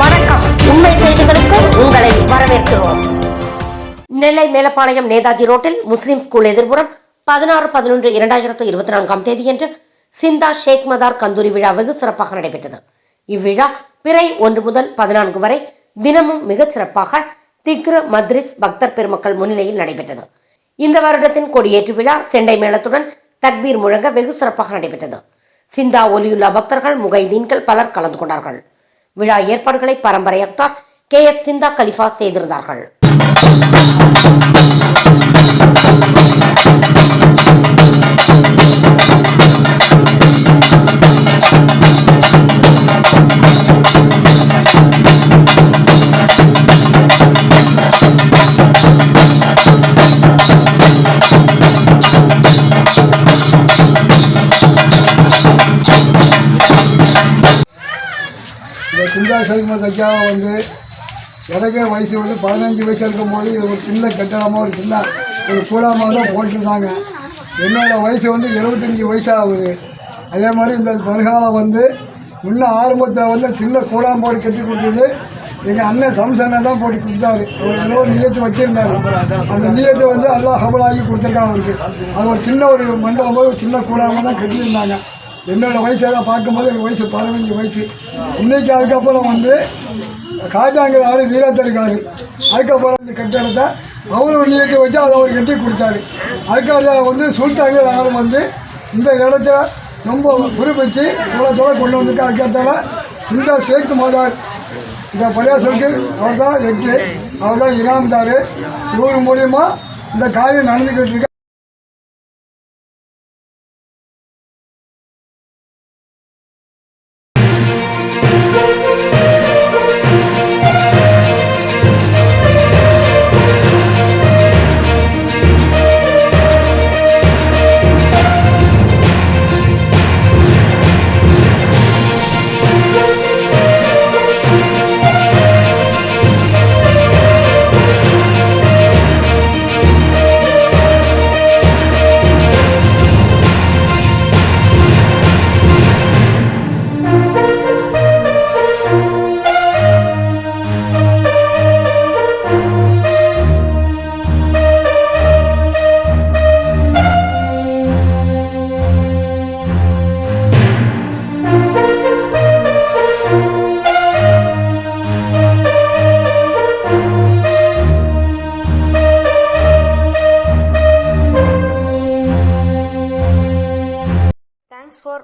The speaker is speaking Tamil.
வணக்கம். உண்மை செய்திகளுக்கு உங்களை வரவேற்கிறோம். நெல்லை மேலப்பாளையம் நேதாஜி ரோட்டில் முஸ்லிம் ஸ்கூல் எதிர்புறம் பதினாறு பதினொன்று இரண்டாயிரத்து இருபத்தி நான்காம் தேதியன்று சிந்தா ஷேக் மதார் கந்தூரி விழா வெகு சிறப்பாக நடைபெற்றது. இவ்விழா பிறை ஒன்று முதல் பதினான்கு வரை தினமும் மிகச் சிறப்பாக திக்ரு மத்ரிஸ் பக்தர் பெருமக்கள் முன்னிலையில் நடைபெற்றது. இந்த வருடத்தின் கொடியேற்று விழா செண்டை மேளத்துடன் தக்பீர் முழங்க வெகு சிறப்பாக நடைபெற்றது. சிந்தா ஒலியுள்ள பக்தர்கள் முகைதீன்கள் பலர் கலந்து கொண்டார்கள். விழா ஏற்பாடுகளை பரம்பரை அக்தார் கே எஸ் சிந்தா கலிஃபா செய்திருந்தார்கள். சிந்தா சைமத் ஐயாவை வந்து எனக்கே வயசு வந்து பதினஞ்சு வயசு இருக்கும்போது இது ஒரு சின்ன கட்டடமாக ஒரு சின்ன ஒரு கூடாமாக தான் போட்டிருந்தாங்க. என்னோட வயசு வந்து எழுபத்தஞ்சி வயசாகுது அதே மாதிரி இந்த தர்காவில் வந்து முன்ன ஆரம்பத்தில் வந்து சின்ன கூடாம் போட்டு கட்டி கொடுத்தது எங்கள் அண்ணன் சம்சனை தான் போட்டு கொடுத்தாரு. அவர் ஏதோ ஒரு நியத்து வச்சிருந்தாரு. அந்த நியத்தை வந்து எல்லாம் ஹபலாகி கொடுத்துருக்காங்க அவருக்கு. அது ஒரு சின்ன ஒரு மண்டபம் ஒரு சின்ன கூடாமல் தான் கட்டியிருந்தாங்க. என்னோடய வயசு அதை பார்க்கும்போது எனக்கு வயசு பதினஞ்சு வயசு. இன்னைக்கு அதுக்கப்புறம் வந்து காஜாங்கிற ஆள் வீரத்தர் இருக்கார். அதுக்கப்புறம் இந்த கட்டடத்தை அவர் ஒரு நியத்தை வச்சு அதை அவர் கட்டி கொடுத்தாரு. அதுக்கடுத்த வந்து சுல்தாங்கிற ஆள் வந்து இந்த இடத்த ரொம்ப குறிப்பிச்சு குளத்தோட கொண்டு வந்திருக்கு. அதுக்கடுத்தால சிந்தா சேத்து மாதார். இந்த பள்ளியாசலுக்கு அவர் தான் எட்டு அவர் தான் இனாந்தார் இவர் மூலியமாக இந்த காரியம் நடந்துக்கிட்டு இருக்கு.